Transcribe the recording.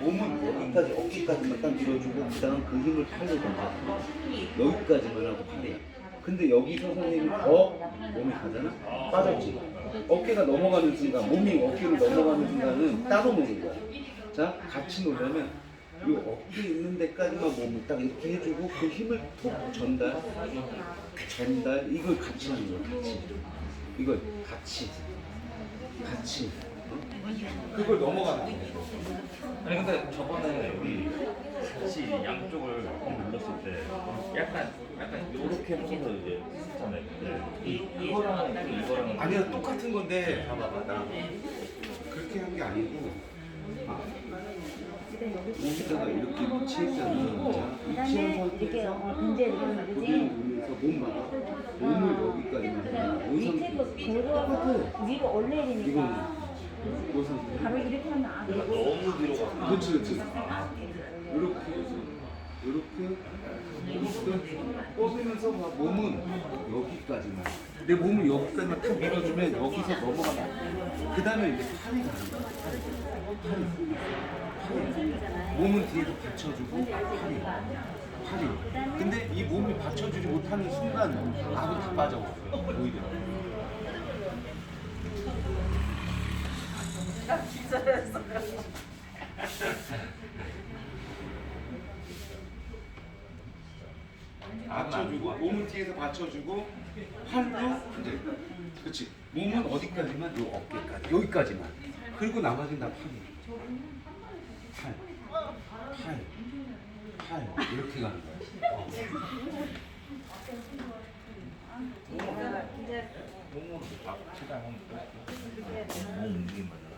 몸은 여기까지 어깨까지만 딱 밀어주고 그다음 그 힘을 팔로 던져 여기까지만 하고 팔이야 근데 여기서 선생님이 더 몸이 가잖아? 빠졌지. 어깨가 넘어가는 순간 몸이 어깨를 넘어가는 순간은 따로 노는 거야. 자 같이 놀려면 이 어깨 있는 데까지만 몸을 딱 이렇게 해주고 그 힘을 톡 전달 전달 이걸 같이 하는 거야 같이. 이걸 같이. 같이. 어? 그걸 넘어가는 거야 아니 근데 저번에 우리 같이 양쪽을 눌렀을 때 약간 약간 이렇게 해서 이제 했잖아요. 근데 이 이거랑 또 이거랑 아니야 똑같은 건데 봐봐봐. 나 그렇게 한 게 아니고. 아, 여기다가 이렇게 위치했잖아 자, 그다음에 이렇게 상태에서 어, 문제 이런 거지. 고개를 돌려서 몸 봐봐 몸을 여기까지만 해. 이 밑에 거 상태 그거 위로 올려야 이거 되니까 이 상태 바로 이렇게 하면 안 돼. 너무 뒤로 가. 그렇지 그렇지 이렇게 이렇게 이렇게 뻗으면서 봐. 몸은 여기까지만. 내 몸을 여기까지만 탁 밀어주면 여기서 넘어가면 그 다음에 이제 팔이 가는 거야. 팔이. 몸은 뒤에서 받쳐주고 팔이. 팔이. 근데 이 몸이 받쳐주지 못하는 순간 압은 다 빠져버려. 오히려 받쳐주고 몸은 뒤에서 받쳐주고 팔도 이제 그렇지 몸은 어디까지만? 요 어깨까지 여기까지만. 그리고 나머지는 다 팔이 팔팔팔. 이렇게 가는 거야. 몸으로 막 치다 하면 몸 움직임 맞